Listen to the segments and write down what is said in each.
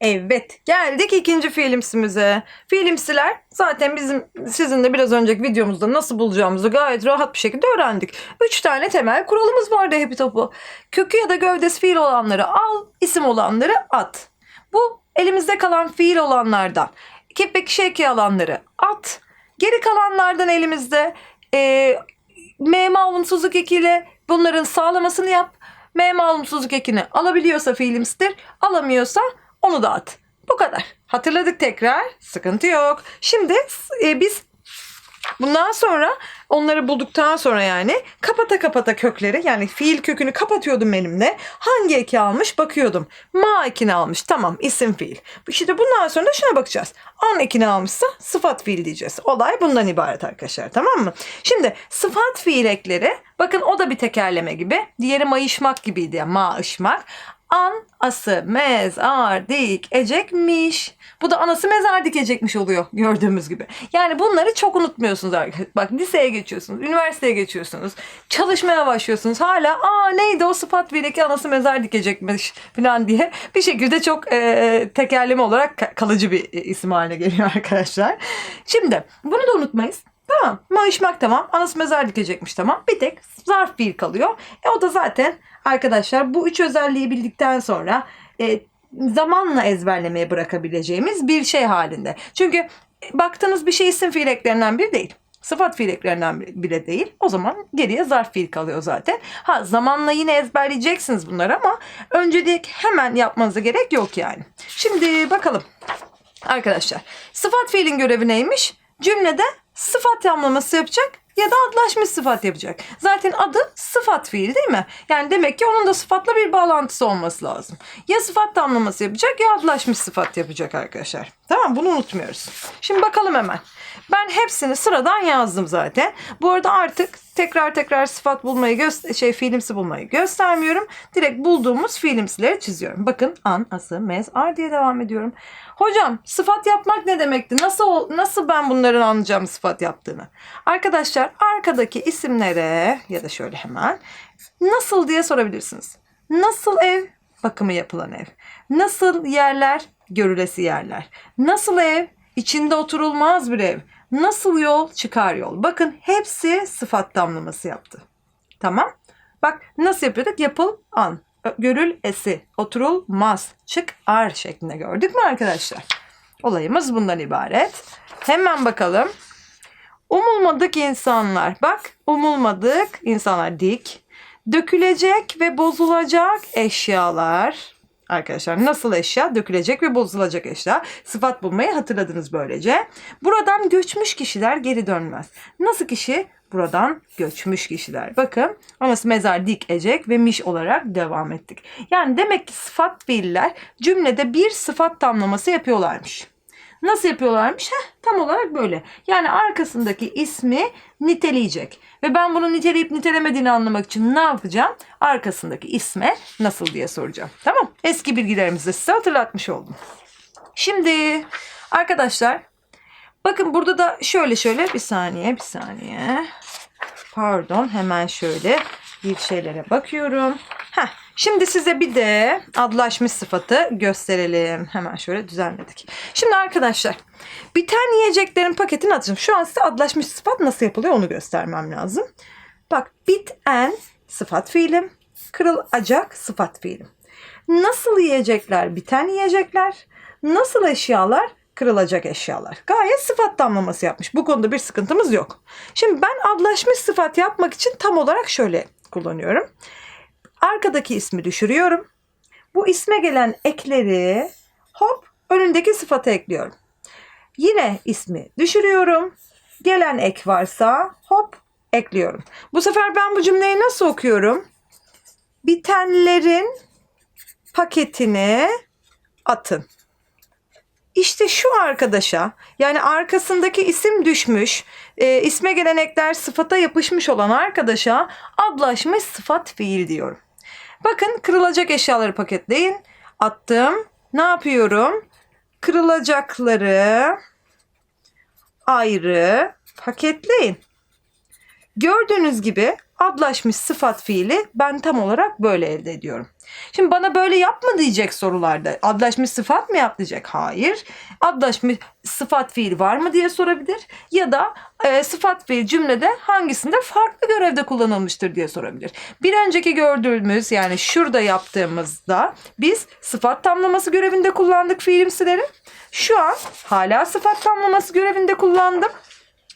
Evet, geldik ikinci fiilimsimize. Fiilimsiler zaten bizim sizinle biraz önceki videomuzda nasıl bulacağımızı gayet rahat bir şekilde öğrendik. Üç tane temel kuralımız vardı hepi topu. Kökü ya da gövdesi fiil olanları al, isim olanları at. Bu elimizde kalan fiil olanlardan. Kip ve kişi eki alanları at. Geri kalanlardan elimizde e, mema olumsuzluk ekiyle bunların sağlamasını yap. Mema olumsuzluk ekini alabiliyorsa fiilimsidir, alamıyorsa onu da at. Bu kadar. Hatırladık tekrar. Sıkıntı yok. Şimdi e, biz bundan sonra onları bulduktan sonra yani kapata kapata kökleri yani fiil kökünü kapatıyordum benimle. Hangi eki almış bakıyordum. Ma ekini almış. Tamam isim fiil. İşte bundan sonra da şuna bakacağız. An ekini almışsa sıfat fiil diyeceğiz. Olay bundan ibaret arkadaşlar tamam mı? Şimdi sıfat fiil ekleri bakın o da bir tekerleme gibi. Diğeri mayışmak gibiydi ya maışmak. An, ası, mez, ar, dik, ecekmiş. Bu da anası mezar dikecekmiş oluyor gördüğümüz gibi. Yani bunları çok unutmuyorsunuz arkadaşlar. Bak liseye geçiyorsunuz, üniversiteye geçiyorsunuz, çalışmaya başlıyorsunuz. Hala aa neydi o sıfat fiildeki anası mezar dikecekmiş falan diye bir şekilde çok e, tekerleme olarak ka- kalıcı bir e, isim haline geliyor arkadaşlar. Şimdi bunu da unutmayız. Tamam. Mayışmak tamam. Anası mezar dikecekmiş tamam. Bir tek zarf fiil kalıyor. E o da zaten arkadaşlar bu üç özelliği bildikten sonra e, zamanla ezberlemeye bırakabileceğimiz bir şey halinde. Çünkü e, baktığınız bir şey isim fiil eklerinden biri değil. Sıfat fiil eklerinden bile değil. O zaman geriye zarf fiil kalıyor zaten. Ha zamanla yine ezberleyeceksiniz bunları ama öncelik hemen yapmanıza gerek yok yani. Şimdi bakalım. Arkadaşlar sıfat fiilin görevi neymiş? Cümlede sıfat tamlaması yapacak ya da adlaşmış sıfat yapacak. Zaten adı sıfat fiil değil mi? Yani demek ki onun da sıfatla bir bağlantısı olması lazım. Ya sıfat tamlaması yapacak ya adlaşmış sıfat yapacak arkadaşlar. Tamam bunu unutmuyoruz. Şimdi bakalım hemen. Ben hepsini sıradan yazdım zaten. Bu arada artık tekrar tekrar sıfat bulmayı göster şey fiilimsi bulmayı göstermiyorum. Direkt bulduğumuz fiilimsileri çiziyorum. Bakın an, ası, mez, ar diye devam ediyorum. Hocam sıfat yapmak ne demekti? Nasıl nasıl ben bunların anlayacağım sıfat yaptığını? Arkadaşlar arkadaki isimlere ya da şöyle hemen nasıl diye sorabilirsiniz. Nasıl ev? Bakımı yapılan ev. Nasıl yerler? Görülesi yerler. Nasıl ev? İçinde oturulmaz bir ev. Nasıl yol? Çıkar yol. Bakın hepsi sıfat damlaması yaptı. Tamam. Bak nasıl yapıyorduk? Yapıl an. Görül esi. Oturulmaz. Çık ar şeklinde gördük mü arkadaşlar? Olayımız bundan ibaret. Hemen bakalım. Umulmadık insanlar. Bak umulmadık insanlar dik. Dökülecek ve bozulacak eşyalar. Arkadaşlar nasıl eşya? Dökülecek ve bozulacak eşya. Sıfat bulmayı hatırladınız böylece. Buradan göçmüş kişiler geri dönmez. Nasıl kişi? Buradan göçmüş kişiler. Bakın anası mezar dik ecek ve miş olarak devam ettik. Yani demek ki sıfat fiiller cümlede bir sıfat tamlaması yapıyorlarmış. Nasıl yapıyorlarmış? Heh, tam olarak böyle. Yani arkasındaki ismi niteleyecek. Ve ben bunu niteleyip nitelemediğini anlamak için ne yapacağım? Arkasındaki isme nasıl diye soracağım. Tamam. Eski bilgilerimizi de size hatırlatmış oldum. Şimdi arkadaşlar bakın burada da şöyle şöyle bir saniye bir saniye. Pardon hemen şöyle bir şeylere bakıyorum. Şimdi size bir de adlaşmış sıfatı gösterelim. Hemen şöyle düzenledik. Şimdi arkadaşlar biten yiyeceklerin paketini atacağım. Şu an size adlaşmış sıfat nasıl yapılıyor onu göstermem lazım. Bak biten sıfat fiilim. Kırılacak sıfat fiilim. Nasıl yiyecekler? Biten yiyecekler. Nasıl eşyalar? Kırılacak eşyalar. Gayet sıfat damlaması yapmış. Bu konuda bir sıkıntımız yok. Şimdi ben adlaşmış sıfat yapmak için tam olarak şöyle kullanıyorum. Arkadaki ismi düşürüyorum. Bu isme gelen ekleri hop önündeki sıfata ekliyorum. Yine ismi düşürüyorum. Gelen ek varsa hop ekliyorum. Bu sefer ben bu cümleyi nasıl okuyorum? Bitenlerin paketini atın. İşte şu arkadaşa yani arkasındaki isim düşmüş, e, isme gelen ekler sıfata yapışmış olan arkadaşa adlaşmış sıfat fiil diyorum. Bakın kırılacak eşyaları paketleyin. Attım. Ne yapıyorum? Kırılacakları ayrı paketleyin. Gördüğünüz gibi adlaşmış sıfat fiili ben tam olarak böyle elde ediyorum. Şimdi bana böyle yapma diyecek sorularda. Adlaşmış sıfat mı yap diyecek? Hayır. Adlaşmış sıfat fiil var mı diye sorabilir. Ya da e, sıfat fiil cümlede hangisinde farklı görevde kullanılmıştır diye sorabilir. Bir önceki gördüğümüz yani şurada yaptığımızda biz sıfat tamlaması görevinde kullandık fiilimsileri. Şu an hala sıfat tamlaması görevinde kullandım.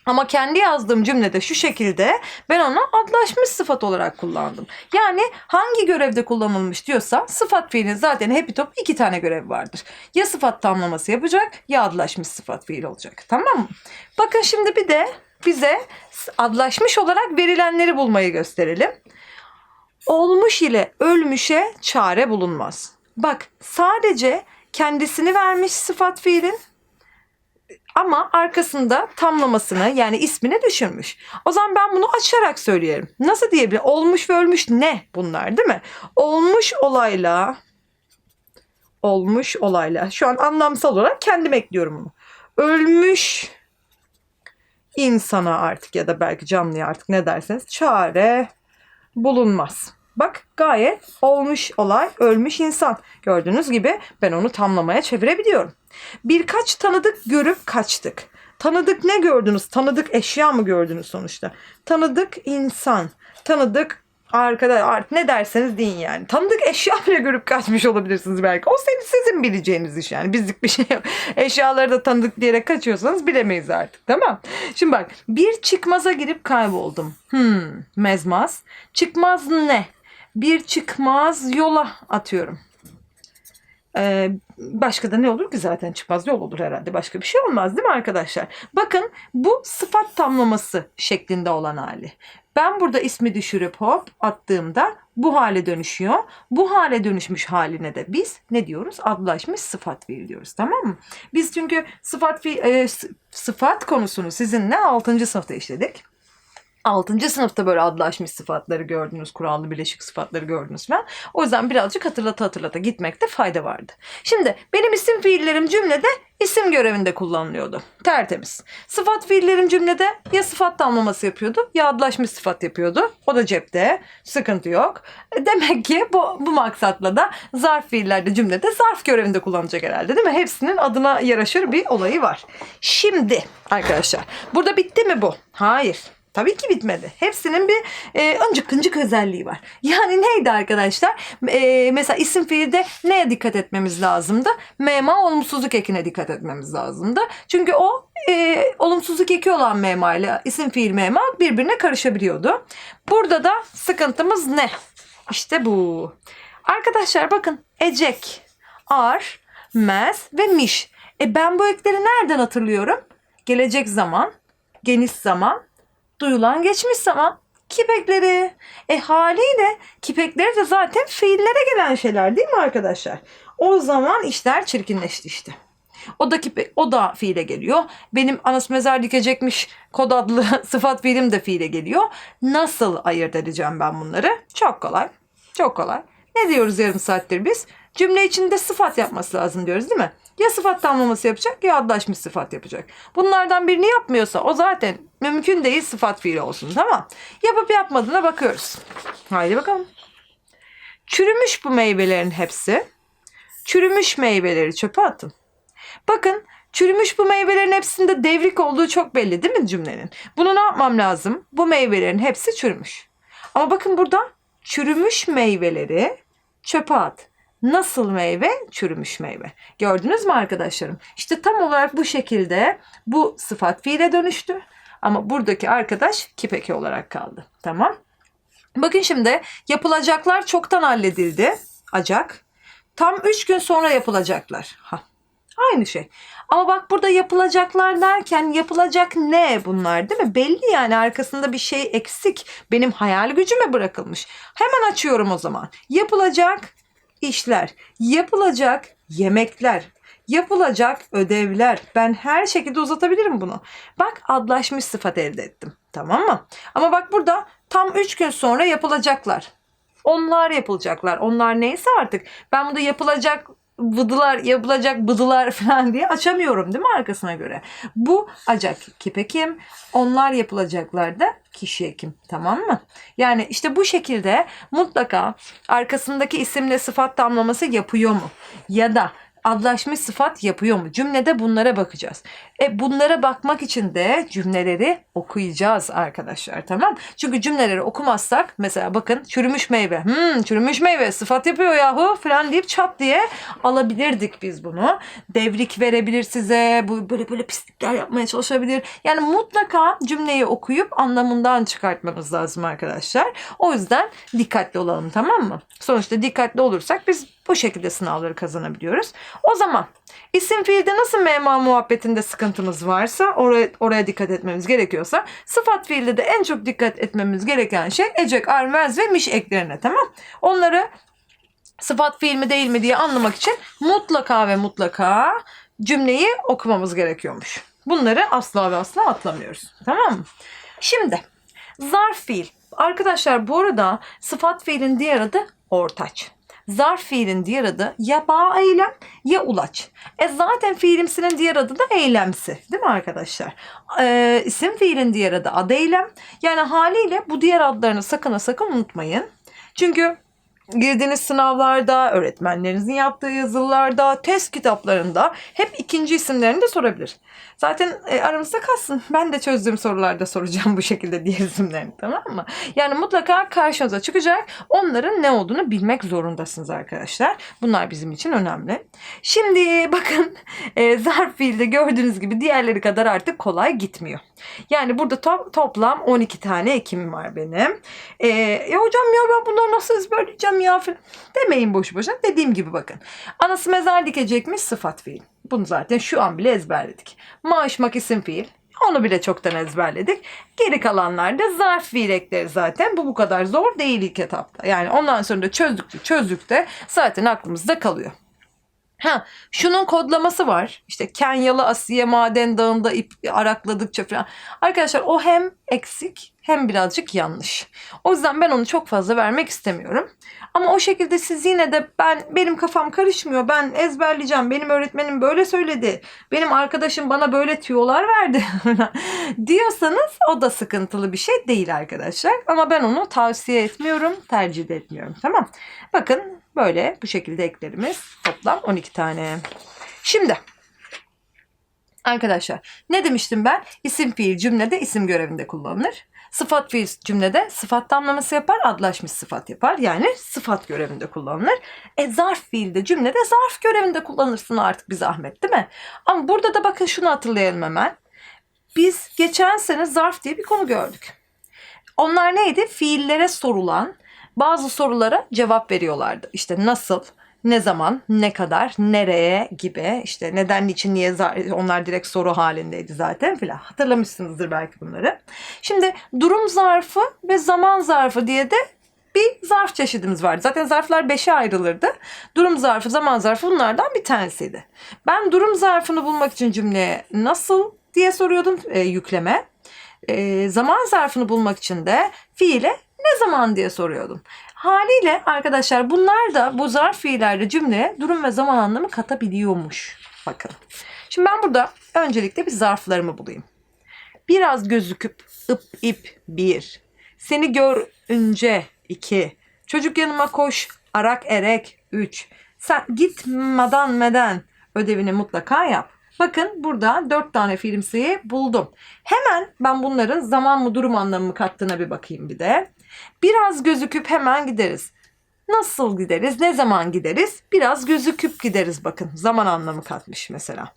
Ama kendi yazdığım cümlede şu şekilde ben onu adlaşmış sıfat olarak kullandım. Yani hangi görevde kullanılmış diyorsa sıfat fiilin zaten happy top iki tane görev vardır. Ya sıfat tamlaması yapacak ya adlaşmış sıfat fiil olacak. Tamam mı? Bakın şimdi bir de bize adlaşmış olarak verilenleri bulmayı gösterelim. Olmuş ile ölmüşe çare bulunmaz. Bak sadece kendisini vermiş sıfat fiilin ama arkasında tamlamasını yani ismini düşürmüş. O zaman ben bunu açarak söyleyelim. Nasıl diyebilirim? Olmuş ve ölmüş ne bunlar değil mi? Olmuş olayla olmuş olayla. Şu an anlamsal olarak kendim ekliyorum bunu. Ölmüş insana artık ya da belki canlıya artık ne derseniz çare bulunmaz. Bak gayet olmuş olay ölmüş insan. Gördüğünüz gibi ben onu tamlamaya çevirebiliyorum. Birkaç tanıdık görüp kaçtık. Tanıdık ne gördünüz? Tanıdık eşya mı gördünüz sonuçta? Tanıdık insan. Tanıdık arkada artık ne derseniz deyin yani. Tanıdık eşya bile görüp kaçmış olabilirsiniz belki. O senin sizin bileceğiniz iş yani. Bizlik bir şey yok. Eşyaları da tanıdık diyerek kaçıyorsanız bilemeyiz artık. Tamam. Şimdi bak bir çıkmaza girip kayboldum. Hmm mezmaz. Çıkmaz ne? Bir çıkmaz yola atıyorum. Ee, başka da ne olur ki zaten çıkmaz yol olur herhalde. Başka bir şey olmaz değil mi arkadaşlar? Bakın bu sıfat tamlaması şeklinde olan hali. Ben burada ismi düşürüp hop attığımda bu hale dönüşüyor. Bu hale dönüşmüş haline de biz ne diyoruz? Adlaşmış sıfat fiil diyoruz. Tamam mı? Biz çünkü sıfat fiil, e, sıfat konusunu sizinle 6. sınıfta işledik. 6. sınıfta böyle adlaşmış sıfatları gördünüz, kurallı bileşik sıfatları gördünüz falan. O yüzden birazcık hatırlata hatırlata gitmekte fayda vardı. Şimdi benim isim fiillerim cümlede isim görevinde kullanılıyordu. Tertemiz. Sıfat fiillerim cümlede ya sıfat tamlaması yapıyordu ya adlaşmış sıfat yapıyordu. O da cepte. Sıkıntı yok. E, Demek ki bu, bu maksatla da zarf fiillerde cümlede zarf görevinde kullanacak herhalde değil mi? Hepsinin adına yaraşır bir olayı var. Şimdi arkadaşlar burada bitti mi bu? Hayır. Tabii ki bitmedi. Hepsinin bir e, öncük özelliği var. Yani neydi arkadaşlar? E, mesela isim fiilde neye dikkat etmemiz lazımdı? Mema olumsuzluk ekine dikkat etmemiz lazımdı. Çünkü o e, olumsuzluk eki olan mema ile isim fiil mema birbirine karışabiliyordu. Burada da sıkıntımız ne? İşte bu. Arkadaşlar bakın ecek, ar, mez ve miş. E ben bu ekleri nereden hatırlıyorum? Gelecek zaman, geniş zaman, duyulan geçmiş zaman kipekleri. E haliyle kipekleri de zaten fiillere gelen şeyler değil mi arkadaşlar? O zaman işler çirkinleşti işte. O da kipek, o da fiile geliyor. Benim anas mezar dikecekmiş kod adlı sıfat fiilim de fiile geliyor. Nasıl ayırt edeceğim ben bunları? Çok kolay. Çok kolay. Ne diyoruz yarım saattir biz? Cümle içinde sıfat yapması lazım diyoruz değil mi? Ya sıfat tamlaması yapacak ya adlaşmış sıfat yapacak. Bunlardan birini yapmıyorsa o zaten mümkün değil sıfat fiili olsun tamam. Yapıp yapmadığına bakıyoruz. Haydi bakalım. Çürümüş bu meyvelerin hepsi. Çürümüş meyveleri çöpe atın. Bakın çürümüş bu meyvelerin hepsinde devrik olduğu çok belli değil mi cümlenin? Bunu ne yapmam lazım? Bu meyvelerin hepsi çürümüş. Ama bakın burada çürümüş meyveleri çöpe at. Nasıl meyve? Çürümüş meyve. Gördünüz mü arkadaşlarım? İşte tam olarak bu şekilde bu sıfat fiile dönüştü. Ama buradaki arkadaş kipeki olarak kaldı. Tamam. Bakın şimdi yapılacaklar çoktan halledildi. Acak. Tam 3 gün sonra yapılacaklar. Ha. Aynı şey. Ama bak burada yapılacaklar derken yapılacak ne bunlar değil mi? Belli yani arkasında bir şey eksik. Benim hayal gücüme bırakılmış. Hemen açıyorum o zaman. Yapılacak işler, yapılacak yemekler, yapılacak ödevler. Ben her şekilde uzatabilirim bunu. Bak adlaşmış sıfat elde ettim. Tamam mı? Ama bak burada tam 3 gün sonra yapılacaklar. Onlar yapılacaklar. Onlar neyse artık. Ben burada yapılacak bıdılar yapılacak bıdılar falan diye açamıyorum değil mi arkasına göre? Bu acak kipe kim? Onlar yapılacaklar da kişiye kim? Tamam mı? Yani işte bu şekilde mutlaka arkasındaki isimle sıfat tamlaması yapıyor mu? Ya da adlaşmış sıfat yapıyor mu? Cümlede bunlara bakacağız. E bunlara bakmak için de cümleleri okuyacağız arkadaşlar tamam? Çünkü cümleleri okumazsak mesela bakın çürümüş meyve. Hmm, çürümüş meyve sıfat yapıyor yahu falan deyip çat diye alabilirdik biz bunu. Devrik verebilir size. Bu böyle böyle pislikler yapmaya çalışabilir. Yani mutlaka cümleyi okuyup anlamından çıkartmamız lazım arkadaşlar. O yüzden dikkatli olalım tamam mı? Sonuçta dikkatli olursak biz bu şekilde sınavları kazanabiliyoruz. O zaman isim fiilde nasıl mema muhabbetinde sıkıntımız varsa oraya, oraya dikkat etmemiz gerekiyorsa sıfat fiilde de en çok dikkat etmemiz gereken şey ecek, armez ve miş eklerine tamam. Onları sıfat fiil mi değil mi diye anlamak için mutlaka ve mutlaka cümleyi okumamız gerekiyormuş. Bunları asla ve asla atlamıyoruz. Tamam mı? Şimdi zarf fiil. Arkadaşlar bu arada sıfat fiilin diğer adı ortaç. Zarf fiilin diğer adı ya bağ eylem ya ulaç. E zaten fiilimsinin diğer adı da eylemsi. Değil mi arkadaşlar? Ee, isim fiilin diğer adı ad eylem. Yani haliyle bu diğer adlarını sakın sakın unutmayın. Çünkü girdiğiniz sınavlarda, öğretmenlerinizin yaptığı yazılarda, test kitaplarında hep ikinci isimlerini de sorabilir. Zaten e, aramızda kalsın. Ben de çözdüğüm sorularda soracağım bu şekilde diğer isimlerini tamam mı? Yani mutlaka karşınıza çıkacak. Onların ne olduğunu bilmek zorundasınız arkadaşlar. Bunlar bizim için önemli. Şimdi bakın e, zarf fiilde gördüğünüz gibi diğerleri kadar artık kolay gitmiyor. Yani burada to- toplam 12 tane ekimim var benim. E, ya hocam ya ben bunları nasıl ezberleyeceğim ya falan demeyin boşu boşuna. Dediğim gibi bakın. Anası mezar dikecekmiş sıfat fiil. Bunu zaten şu an bile ezberledik. Maaşmak isim fiil. Onu bile çoktan ezberledik. Geri kalanlar da zarf fiil ekleri zaten. Bu bu kadar zor değil ilk etapta. Yani ondan sonra da çözdükçe çözdükçe zaten aklımızda kalıyor. Ha, şunun kodlaması var. İşte Kenyalı Asiye maden dağında ip arakladıkça falan. Arkadaşlar o hem eksik hem birazcık yanlış. O yüzden ben onu çok fazla vermek istemiyorum. Ama o şekilde siz yine de ben benim kafam karışmıyor. Ben ezberleyeceğim. Benim öğretmenim böyle söyledi. Benim arkadaşım bana böyle tüyolar verdi diyorsanız o da sıkıntılı bir şey değil arkadaşlar. Ama ben onu tavsiye etmiyorum, tercih etmiyorum. Tamam. Bakın böyle bu şekilde eklerimiz toplam 12 tane. Şimdi Arkadaşlar ne demiştim ben? İsim fiil cümlede isim görevinde kullanılır. Sıfat fiil cümlede sıfat tamlaması yapar, adlaşmış sıfat yapar. Yani sıfat görevinde kullanılır. E zarf fiilde cümlede zarf görevinde kullanırsın artık bir zahmet değil mi? Ama burada da bakın şunu hatırlayalım hemen. Biz geçen sene zarf diye bir konu gördük. Onlar neydi? Fiillere sorulan bazı sorulara cevap veriyorlardı. İşte nasıl, ne zaman, ne kadar, nereye gibi işte neden, niçin, niye onlar direkt soru halindeydi zaten filan. Hatırlamışsınızdır belki bunları. Şimdi durum zarfı ve zaman zarfı diye de bir zarf çeşidimiz vardı. Zaten zarflar beşe ayrılırdı. Durum zarfı, zaman zarfı bunlardan bir tanesiydi. Ben durum zarfını bulmak için cümleye nasıl diye soruyordum e, yükleme. E, zaman zarfını bulmak için de fiile ne zaman diye soruyordum. Haliyle arkadaşlar bunlar da bu zarf fiillerde cümleye durum ve zaman anlamı katabiliyormuş. Bakın. Şimdi ben burada öncelikle bir zarflarımı bulayım. Biraz gözüküp ıp ip bir. Seni görünce iki. Çocuk yanıma koş arak erek üç. Sen gitmeden meden ödevini mutlaka yap. Bakın burada dört tane filmsiyi buldum. Hemen ben bunların zaman mı durum anlamı mı kattığına bir bakayım bir de. Biraz gözüküp hemen gideriz. Nasıl gideriz? Ne zaman gideriz? Biraz gözüküp gideriz bakın. Zaman anlamı katmış mesela.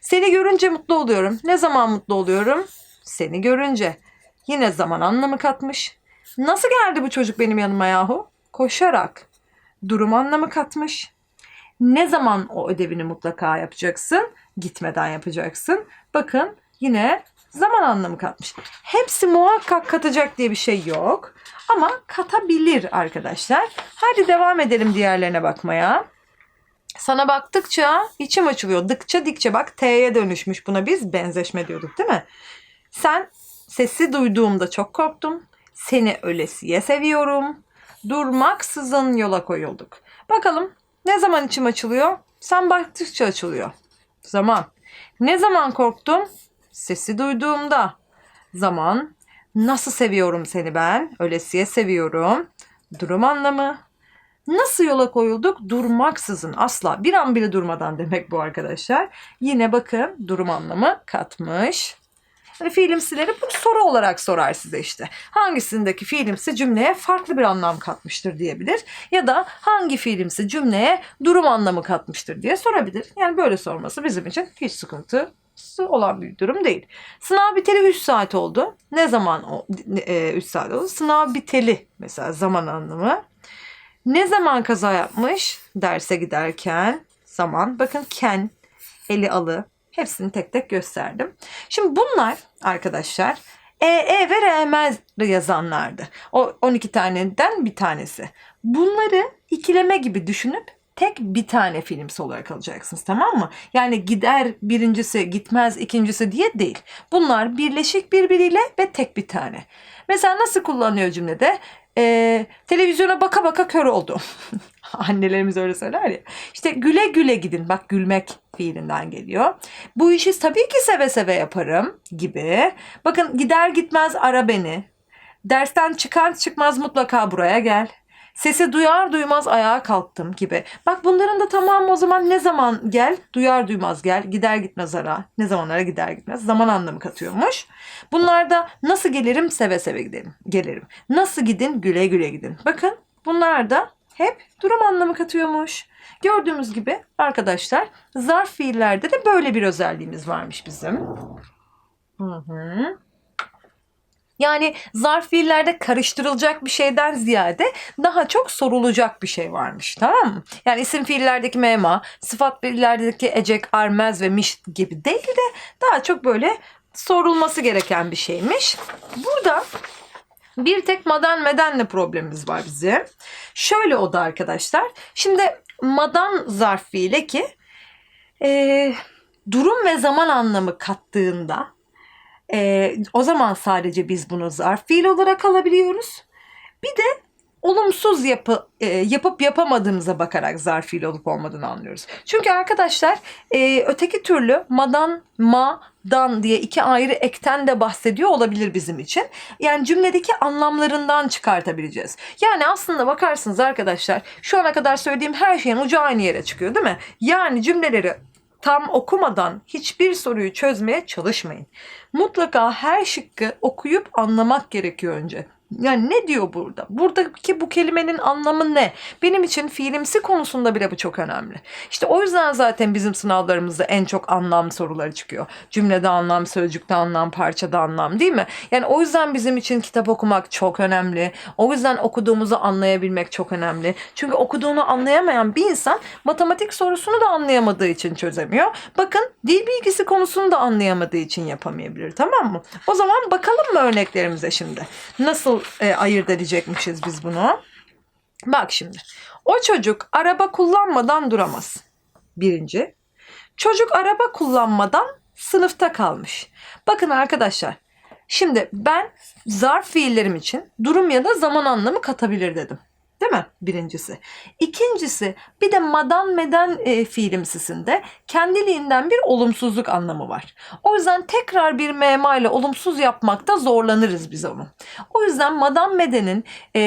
Seni görünce mutlu oluyorum. Ne zaman mutlu oluyorum? Seni görünce. Yine zaman anlamı katmış. Nasıl geldi bu çocuk benim yanıma yahu? Koşarak. Durum anlamı katmış. Ne zaman o ödevini mutlaka yapacaksın? Gitmeden yapacaksın. Bakın yine zaman anlamı katmış. Hepsi muhakkak katacak diye bir şey yok. Ama katabilir arkadaşlar. Hadi devam edelim diğerlerine bakmaya. Sana baktıkça içim açılıyor. Dıkça dikçe bak T'ye dönüşmüş. Buna biz benzeşme diyorduk değil mi? Sen sesi duyduğumda çok korktum. Seni ölesiye seviyorum. Durmaksızın yola koyulduk. Bakalım ne zaman içim açılıyor? Sen baktıkça açılıyor. Zaman. Ne zaman korktum? Sesi duyduğumda. Zaman. Nasıl seviyorum seni ben? Ölesiye seviyorum. Durum anlamı. Nasıl yola koyulduk? Durmaksızın asla. Bir an bile durmadan demek bu arkadaşlar. Yine bakın durum anlamı katmış. Hani fiilimsileri bu soru olarak sorar size işte. Hangisindeki fiilimsi cümleye farklı bir anlam katmıştır diyebilir. Ya da hangi fiilimsi cümleye durum anlamı katmıştır diye sorabilir. Yani böyle sorması bizim için hiç sıkıntısı olan bir durum değil. Sınav biteli 3 saat oldu. Ne zaman 3 saat oldu? Sınav biteli mesela zaman anlamı. Ne zaman kaza yapmış? Derse giderken zaman. Bakın ken, eli alı. Hepsini tek tek gösterdim. Şimdi bunlar arkadaşlar E, E ve RMZ yazanlardı. O 12 taneden bir tanesi. Bunları ikileme gibi düşünüp tek bir tane filmsi olarak alacaksınız tamam mı? Yani gider birincisi gitmez ikincisi diye değil. Bunlar birleşik birbiriyle ve tek bir tane. Mesela nasıl kullanıyor cümlede? Ee, televizyona baka baka kör oldu. Annelerimiz öyle söyler ya. İşte güle güle gidin. Bak gülmek fiilinden geliyor. Bu işi tabii ki seve seve yaparım gibi. Bakın gider gitmez ara beni. Dersten çıkan çıkmaz mutlaka buraya gel. Sesi duyar duymaz ayağa kalktım gibi. Bak bunların da tamamı o zaman ne zaman gel? Duyar duymaz gel. Gider gitmez ara. Ne zaman ara gider gitmez. Zaman anlamı katıyormuş. Bunlar da nasıl gelirim? Seve seve giderim. Gelirim. Nasıl gidin? Güle güle gidin. Bakın bunlar da hep durum anlamı katıyormuş. Gördüğümüz gibi arkadaşlar zarf fiillerde de böyle bir özelliğimiz varmış bizim. Hı hı. Yani zarf fiillerde karıştırılacak bir şeyden ziyade daha çok sorulacak bir şey varmış. Tamam mı? Yani isim fiillerdeki mema, sıfat fiillerdeki ecek, armez ve miş gibi değil de daha çok böyle sorulması gereken bir şeymiş. Burada bir tek madan medenle problemimiz var bizim. Şöyle o da arkadaşlar. Şimdi madan zarf fiili ki e, durum ve zaman anlamı kattığında e, o zaman sadece biz bunu zarf fiil olarak alabiliyoruz. Bir de olumsuz yapı, e, yapıp yapamadığımıza bakarak zarf fiil olup olmadığını anlıyoruz. Çünkü arkadaşlar e, öteki türlü madan, ma, dan diye iki ayrı ekten de bahsediyor olabilir bizim için. Yani cümledeki anlamlarından çıkartabileceğiz. Yani aslında bakarsınız arkadaşlar şu ana kadar söylediğim her şeyin ucu aynı yere çıkıyor değil mi? Yani cümleleri tam okumadan hiçbir soruyu çözmeye çalışmayın. Mutlaka her şıkkı okuyup anlamak gerekiyor önce. Yani ne diyor burada? Buradaki bu kelimenin anlamı ne? Benim için fiilimsi konusunda bile bu çok önemli. İşte o yüzden zaten bizim sınavlarımızda en çok anlam soruları çıkıyor. Cümlede anlam, sözcükte anlam, parçada anlam değil mi? Yani o yüzden bizim için kitap okumak çok önemli. O yüzden okuduğumuzu anlayabilmek çok önemli. Çünkü okuduğunu anlayamayan bir insan matematik sorusunu da anlayamadığı için çözemiyor. Bakın dil bilgisi konusunu da anlayamadığı için yapamayabilir tamam mı? O zaman bakalım mı örneklerimize şimdi? Nasıl e, ayırt edecekmişiz biz bunu? Bak şimdi. O çocuk araba kullanmadan duramaz. Birinci. Çocuk araba kullanmadan sınıfta kalmış. Bakın arkadaşlar. Şimdi ben zarf fiillerim için durum ya da zaman anlamı katabilir dedim. Değil mi? Birincisi. İkincisi bir de madan meden e, fiilimsisinde kendiliğinden bir olumsuzluk anlamı var. O yüzden tekrar bir mema ile olumsuz yapmakta zorlanırız biz onu. O yüzden madan medenin e,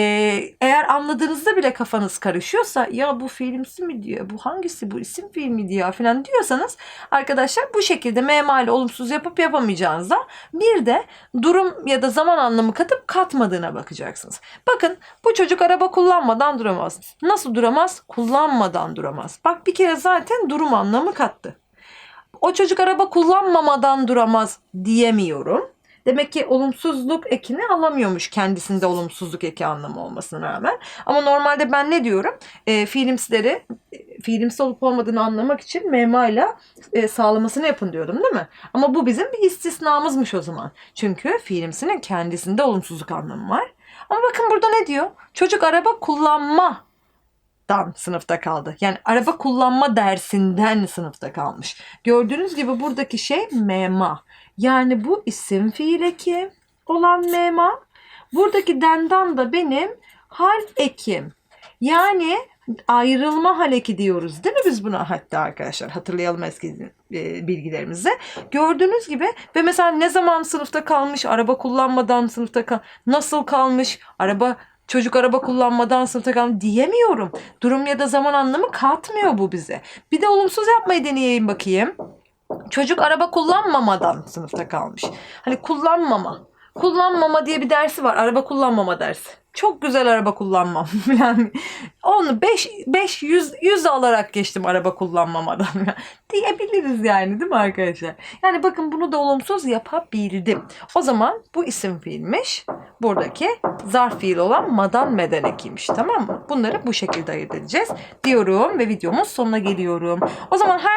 eğer anladığınızda bile kafanız karışıyorsa ya bu fiilimsi mi diyor, bu hangisi bu isim fiil mi diyor falan diyorsanız arkadaşlar bu şekilde mema ile olumsuz yapıp yapamayacağınızda bir de durum ya da zaman anlamı katıp katmadığına bakacaksınız. Bakın bu çocuk araba kullanmadan duramaz. Nasıl duramaz? Kullanmadan duramaz. Bak bir kere zaten durum anlamı kattı. O çocuk araba kullanmamadan duramaz diyemiyorum. Demek ki olumsuzluk ekini alamıyormuş kendisinde olumsuzluk eki anlamı olmasına rağmen. Ama normalde ben ne diyorum? E, fiilimsileri e, fiilimsi olup olmadığını anlamak için mema ile e, sağlamasını yapın diyordum değil mi? Ama bu bizim bir istisnamızmış o zaman. Çünkü fiilimsinin kendisinde olumsuzluk anlamı var. Ama bakın burada ne diyor? Çocuk araba kullanma dan sınıfta kaldı. Yani araba kullanma dersinden sınıfta kalmış. Gördüğünüz gibi buradaki şey mema. Yani bu isim fiil eki olan mema. Buradaki dendan da benim hal ekim. Yani ayrılma haleki diyoruz değil mi biz buna hatta arkadaşlar hatırlayalım eski e, bilgilerimizi. Gördüğünüz gibi ve mesela ne zaman sınıfta kalmış, araba kullanmadan sınıfta kal nasıl kalmış, araba çocuk araba kullanmadan sınıfta kalmış diyemiyorum. Durum ya da zaman anlamı katmıyor bu bize. Bir de olumsuz yapmayı deneyeyim bakayım. Çocuk araba kullanmamadan sınıfta kalmış. Hani kullanmama. Kullanmama diye bir dersi var. Araba kullanmama dersi. Çok güzel araba kullanmam. Yani onu 5 5 100 100 alarak geçtim araba kullanmamadan. Diyebiliriz yani değil mi arkadaşlar? Yani bakın bunu da olumsuz yapabildim. O zaman bu isim fiilmiş. Buradaki zarf fiil olan madan meden ekiymiş. Tamam mı? Bunları bu şekilde ayırt edeceğiz diyorum ve videomun sonuna geliyorum. O zaman her